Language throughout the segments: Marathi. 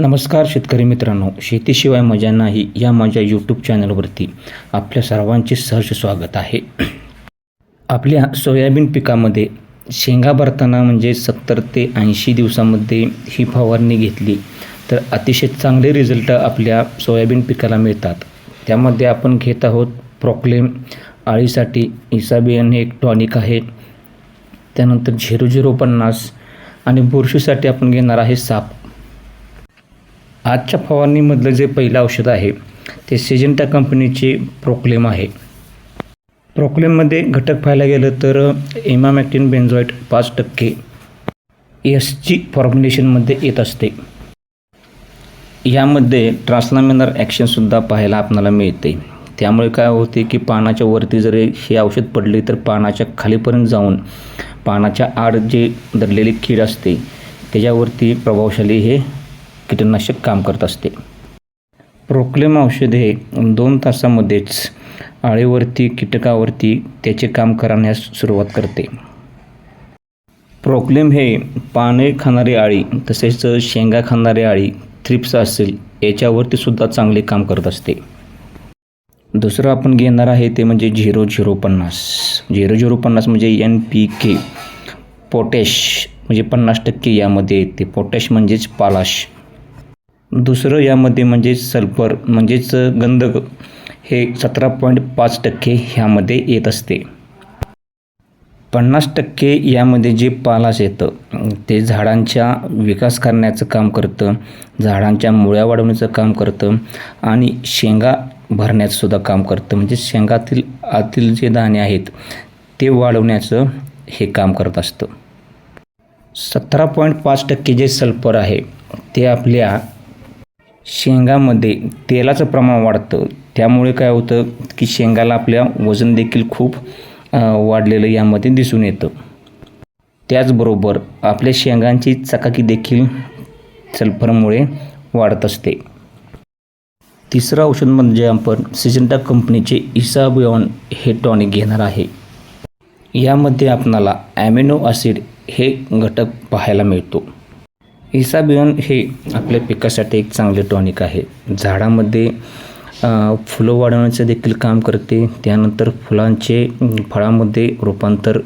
नमस्कार शेतकरी मित्रांनो शेतीशिवाय मजा नाही या माझ्या यूट्यूब चॅनलवरती आपल्या सर्वांचे सहर्ष स्वागत आहे. आपल्या सोयाबीन पिकामध्ये शेंगा भरताना म्हणजे सत्तर ते ऐंशी दिवसामध्ये ही फवारणी घेतली तर अतिशय चांगले रिझल्ट आपल्या सोयाबीन पिकाला मिळतात. त्यामध्ये आपण घेत आहोत प्रॉक्लेम आळीसाठी इसाबियन हे एक टॉनिक आहे. त्यानंतर झिरो झिरो पन्नास आणि बुरशीसाठी आपण घेणार आहे साप. आजच्या फवारणीमधलं जे पहिलं औषध आहे ते सिजेंटा कंपनीचे प्रोक्लेम आहे. प्रोक्लेममध्ये घटक पाहायला गेलं तर एमामॅक्टिन बेन्झॉइट पाच टक्के एस जी फॉर्म्युलेशनमध्ये येत असते. यामध्ये ट्रान्सलामिनर ॲक्शनसुद्धा पाहायला आपणाला मिळते. त्यामुळे काय होते की पानाच्या वरती जर हे औषध पडले तर पानाच्या खालीपर्यंत जाऊन पानाच्या आड जे दडलेली कीड असते त्याच्यावरती प्रभावशाली हे कीटकनाशक काम करत असते. प्रोक्लेम औषध हे दोन तासामध्येच आळीवरती कीटकावरती त्याचे काम करण्यास सुरुवात करते. प्रोक्लेम हे पाने खाणारी आळी तसेच शेंगा खाणारी आळी थ्रिप्स असेल याच्यावरती सुद्धा चांगले काम करत असते. दुसरं आपण घेणार आहे ते म्हणजे झिरो झिरो पन्नास. झिरो झिरो पन्नास म्हणजे एन पी के पोटॅश म्हणजे पन्नास टक्के यामध्ये येते. पोटॅश म्हणजेच पालाश. दुसरं यामध्ये म्हणजे सल्फर म्हणजेच गंधक हे सतरा पॉईंट पाच टक्के ह्यामध्ये येत असते. पन्नास टक्के यामध्ये जे पालाश येतं ते झाडांच्या विकास करण्याचं काम करतं झाडांच्या मुळ्या वाढवण्याचं काम करतं आणि शेंगा भरण्याचंसुद्धा काम करतं. म्हणजे शेंगातील आतील जे दाणे आहेत ते वाढवण्याचं हे काम करत असतं. सतरा पॉईंट पाच टक्के जे सल्फर आहे ते आपल्या शेंगामध्ये तेलाचं प्रमाण वाढतं. त्यामुळे काय होतं की शेंगाला आपल्या वजन देखील खूप वाढलेलं यामध्ये दिसून येतं. त्याचबरोबर आपल्या शेंगांची चकाकी देखील सल्फरमुळे वाढत असते. तिसरं औषध म्हणजे आपण सिजंटा कंपनीचे इसाबियॉन हे टॉनिक घेणार आहे. यामध्ये आपणाला ॲमिनो ॲसिड हे घटक पाहायला मिळतो. इसाबियन हे आपल्या पिकासाठी एक चांगले टॉनिक आहे. झाडामध्ये फुलं वाढवण्याचं देखील काम करते. त्यानंतर फुलांचे फळामध्ये रूपांतर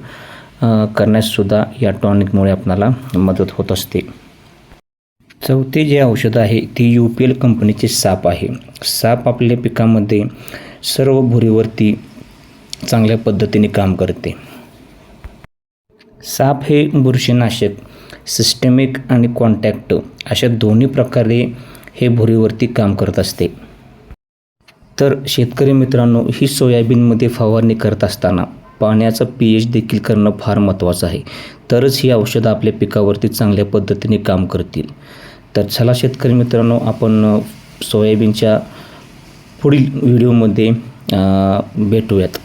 करण्याससुद्धा या टॉनिकमुळे आपणाला मदत होत असते. चौथे जे औषध आहे ती यू पी एल कंपनीचे साप आहे. साप आपल्या पिकामध्ये सर्व भुरीवरती चांगल्या पद्धतीने काम करते. साप हे बुरशीनाशक सिस्टमिक आणि कॉन्टॅक्ट अशा दोन्ही प्रकारे हे भुरीवरती काम करत असते. तर शेतकरी मित्रांनो ही सोयाबीनमध्ये फवारणी करत असताना पाण्याचं पी एच देखील करणं फार महत्त्वाचं आहे. तरच ही औषधं आपल्या पिकावरती चांगल्या पद्धतीने काम करतील. तर चला शेतकरी मित्रांनो आपण सोयाबीनच्या पुढील व्हिडिओमध्ये भेटूयात.